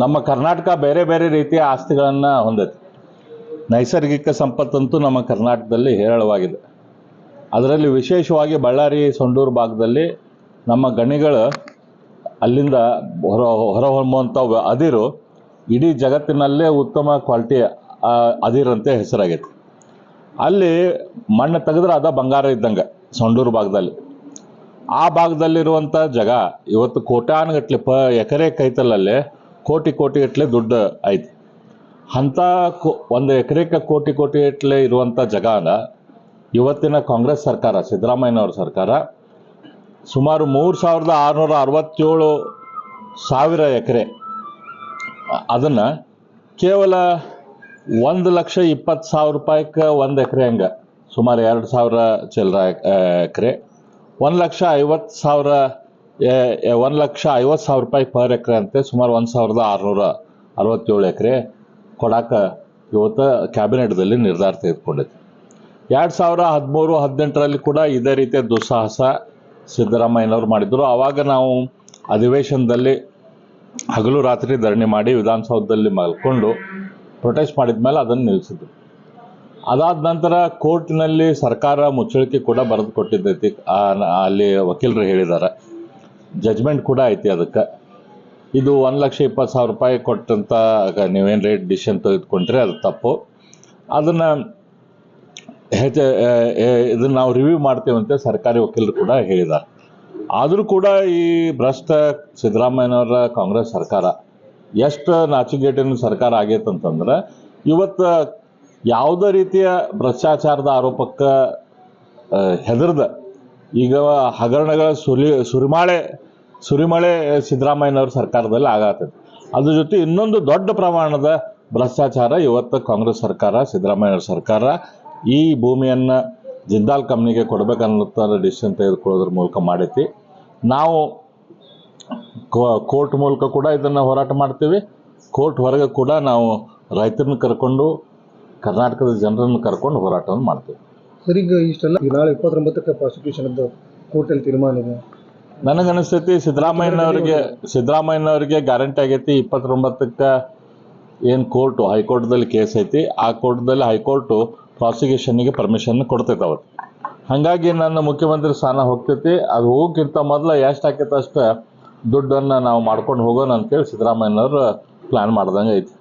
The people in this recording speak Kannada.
ನಮ್ಮ ಕರ್ನಾಟಕ ಬೇರೆ ಬೇರೆ ರೀತಿಯ ಆಸ್ತಿಗಳನ್ನು ಹೊಂದೈತಿ. ನೈಸರ್ಗಿಕ ಸಂಪತ್ತಂತೂ ನಮ್ಮ ಕರ್ನಾಟಕದಲ್ಲಿ ಹೇರಳವಾಗಿದೆ. ಅದರಲ್ಲಿ ವಿಶೇಷವಾಗಿ ಬಳ್ಳಾರಿ, ಸೊಂಡೂರು ಭಾಗದಲ್ಲಿ ನಮ್ಮ ಗಣಿಗಳು ಅಲ್ಲಿಂದ ಹೊರ ಹೊರಹೊಮ್ಮುವಂಥ ಅದಿರು ಇಡೀ ಜಗತ್ತಿನಲ್ಲೇ ಉತ್ತಮ ಕ್ವಾಲಿಟಿ ಅದಿರಂತೆ ಹೆಸರಾಗೈತಿ. ಅಲ್ಲಿ ಮಣ್ಣು ತೆಗೆದ್ರೆ ಅದ ಬಂಗಾರ ಇದ್ದಂಗೆ ಸೊಂಡೂರು ಭಾಗದಲ್ಲಿ. ಆ ಭಾಗದಲ್ಲಿರುವಂಥ ಜಾಗ ಇವತ್ತು ಕೋಟ್ಯಾನುಗಟ್ಲೆ ಪ ಎಕರೆ ಕೈತಲಲ್ಲೇ ಕೋಟಿ ಕೋಟಿ ಗಟ್ಟಲೆ ದುಡ್ಡು ಐತಿ ಅಂಥ ಕೋ, ಒಂದು ಎಕರೆಗೆ ಕೋಟಿ ಕೋಟಿ ಗಟ್ಟಲೆ ಇರುವಂಥ ಜಗಾನ ಇವತ್ತಿನ ಕಾಂಗ್ರೆಸ್ ಸರ್ಕಾರ, ಸಿದ್ದರಾಮಯ್ಯನವ್ರ ಸರ್ಕಾರ ಸುಮಾರು ಮೂರು ಸಾವಿರದ ಆರುನೂರ ಅರವತ್ತೇಳು ಸಾವಿರ ಎಕರೆ. ಅದನ್ನು ಕೇವಲ ಒಂದು ಲಕ್ಷ ಇಪ್ಪತ್ತು ಸಾವಿರ ರೂಪಾಯಿಗೆ ಒಂದು ಎಕರೆ ಹಂಗೆ, ಸುಮಾರು ಎರಡು ಸಾವಿರ ಚಿಲ್ಲರ ಎಕರೆ. ಒಂದು ಲಕ್ಷ ಐವತ್ತು ಸಾವಿರ ಒಂದು ಲಕ್ಷ ಐವತ್ತು ಸಾವಿರ ರೂಪಾಯಿ ಪರ್ ಎಕರೆ ಅಂತೆ, ಸುಮಾರು ಒಂದು ಸಾವಿರದ ಆರುನೂರ ಅರವತ್ತೇಳು ಎಕರೆ ಕೊಡಾಕ ಇವತ್ತು ಕ್ಯಾಬಿನೆಟ್ದಲ್ಲಿ ನಿರ್ಧಾರ ತೆಗೆದುಕೊಂಡಿದೆ. ಎರಡು ಸಾವಿರ ಹದಿಮೂರು, ಹದಿನೆಂಟರಲ್ಲಿ ಕೂಡ ಇದೇ ರೀತಿಯ ದುಸ್ಸಾಹಸ ಸಿದ್ದರಾಮಯ್ಯನವರು ಮಾಡಿದ್ರು. ಆವಾಗ ನಾವು ಅಧಿವೇಶನದಲ್ಲಿ ಹಗಲು ರಾತ್ರಿ ಧರಣಿ ಮಾಡಿ ವಿಧಾನಸೌಧದಲ್ಲಿ ಮಲ್ಕೊಂಡು ಪ್ರೊಟೆಸ್ಟ್ ಮಾಡಿದ ಮೇಲೆ ಅದನ್ನು ನಿಲ್ಲಿಸಿದ್ರು. ಅದಾದ ನಂತರ ಕೋರ್ಟ್ನಲ್ಲಿ ಸರ್ಕಾರ ಮುಚ್ಚಳಿಕೆ ಕೂಡ ಬರೆದು ಕೊಟ್ಟಿದ್ದೈತಿ. ಅಲ್ಲಿ ವಕೀಲರು ಹೇಳಿದ್ದಾರೆ ಜಜ್ಮೆಂಟ್ ಕೂಡ ಐತಿ ಅದಕ್ಕೆ. ಇದು ಒಂದು ಲಕ್ಷ ಇಪ್ಪತ್ತು ಸಾವಿರ ರೂಪಾಯಿ ಕೊಟ್ಟಂತ ನೀವೇನು ರೇಟ್ ಡಿಸಿಷನ್ ತೆಗೆದುಕೊಂಡ್ರೆ ಅದು ತಪ್ಪು. ಅದನ್ನು ಹೆಚ್ಚ ಇದನ್ನು ನಾವು ರಿವ್ಯೂ ಮಾಡ್ತೇವಂತೆ ಸರ್ಕಾರಿ ವಕೀಲರು ಕೂಡ ಹೇಳಿದ್ದಾರೆ. ಆದರೂ ಕೂಡ ಈ ಭ್ರಷ್ಟ ಸಿದ್ದರಾಮಯ್ಯನವರ ಕಾಂಗ್ರೆಸ್ ಸರ್ಕಾರ ಎಷ್ಟು ನಾಚಿಗೇಟಿನ ಸರ್ಕಾರ ಆಗೈತೆ ಅಂತಂದ್ರೆ, ಇವತ್ತು ಯಾವುದೇ ರೀತಿಯ ಭ್ರಷ್ಟಾಚಾರದ ಆರೋಪಕ್ಕೆ ಹೆದರ್ದ ಈಗ ಹಗರಣಗಳ ಸುರಿ, ಸುರಿಮಾಳೆ, ಸುರಿಮಳೆ ಸಿದ್ದರಾಮಯ್ಯನವ್ರ ಸರ್ಕಾರದಲ್ಲಿ ಆಗತ್ತೈತಿ ಅದ್ರ ಜೊತೆ ಇನ್ನೊಂದು ದೊಡ್ಡ ಪ್ರಮಾಣದ ಭ್ರಷ್ಟಾಚಾರ ಇವತ್ತು ಕಾಂಗ್ರೆಸ್ ಸರ್ಕಾರ ಸಿದ್ದರಾಮಯ್ಯವ್ರ ಸರ್ಕಾರ, ಈ ಭೂಮಿಯನ್ನು ಜಿಂದಾಲ್ ಕಂಪ್ನಿಗೆ ಕೊಡ್ಬೇಕನ್ನೋ ಡಿಸಿಷನ್ ತೆಗೆದುಕೊಳ್ಳೋದ್ರ ಮೂಲಕ ಮಾಡೈತಿ ನಾವು ಕೋರ್ಟ್ ಮೂಲಕ ಕೂಡ ಇದನ್ನು ಹೋರಾಟ ಮಾಡ್ತೀವಿ. ಕೋರ್ಟ್ ಹೊರಗೆ ಕೂಡ ನಾವು ರೈತರನ್ನ ಕರ್ಕೊಂಡು, ಕರ್ನಾಟಕದ ಜನರನ್ನು ಕರ್ಕೊಂಡು ಹೋರಾಟವನ್ನು ಮಾಡ್ತೀವಿ. ಸರ್ ಇಷ್ಟಲ್ಲ? ನಾಳೆ ಇಪ್ಪತ್ತೊಂಬತ್ತಕ್ಕೆ ಪ್ರಾಸಿಕ್ಯೂಷನ್ ಕೋರ್ಟಲ್ಲಿ ತೀರ್ಮಾನ ಇದೆ. ನನಗನಿಸ್ತೈತಿ ಸಿದ್ದರಾಮಯ್ಯನವರಿಗೆ ಸಿದ್ದರಾಮಯ್ಯನವರಿಗೆ ಗ್ಯಾರಂಟಿ ಆಗೈತಿ ಇಪ್ಪತ್ತೊಂಬತ್ತಕ್ಕೆ ಏನು ಕೋರ್ಟು ಹೈಕೋರ್ಟ್ದಲ್ಲಿ ಕೇಸ್ ಐತಿ. ಆ ಕೋರ್ಟ್ದಲ್ಲಿ ಹೈಕೋರ್ಟು ಪ್ರಾಸಿಕ್ಯೂಷನ್ಗೆ ಪರ್ಮಿಷನ್ ಕೊಡ್ತೈತೆ ಅವತ್ತು. ಹಾಗಾಗಿ ನನ್ನ ಮುಖ್ಯಮಂತ್ರಿ ಸ್ಥಾನ ಹೋಗ್ತೈತಿ. ಅದು ಹೋಗೋಕ್ಕಿಂತ ಮೊದಲು ಎಷ್ಟು ಆಕೈತೆ ಅಷ್ಟು ದುಡ್ಡನ್ನು ನಾವು ಮಾಡ್ಕೊಂಡು ಹೋಗೋಣ ಅಂತೇಳಿ ಸಿದ್ದರಾಮಯ್ಯನವರು ಪ್ಲ್ಯಾನ್ ಮಾಡ್ದಂಗೆ ಐತಿ.